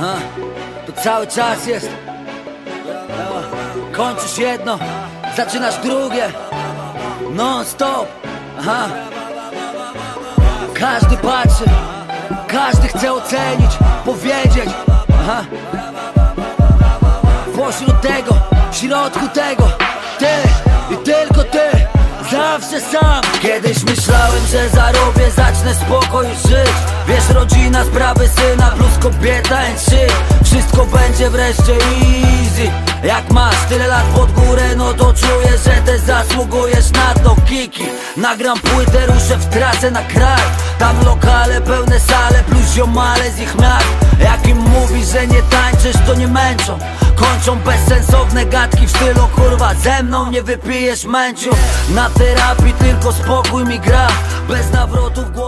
Aha, to cały czas jest. Kończysz jedno, zaczynasz drugie. Non stop. Aha. Każdy patrzy, każdy chce ocenić, powiedzieć. Aha. Pośród tego, w środku tego, ty i tylko ty. Zawsze sam Kiedyś myślałem, że zarobię, spokój żyć. Wiesz, rodzina, sprawy syna plus kobieta and shit Wszystko będzie wreszcie easy. Jak masz tyle lat pod górę, no to czuję, że też zasługujesz na to Kiki, nagram płytę, ruszę w trasę na kraj. Tam lokale, pełne sale, plus ziomale z ich miast. Jak im mówisz, że nie tańczysz, to nie męczą. Kończą bezsensowne gadki w stylu kurwa Ze mną nie wypijesz męciu. Na terapii tylko spokój mi gra. Bez nawrotów głodu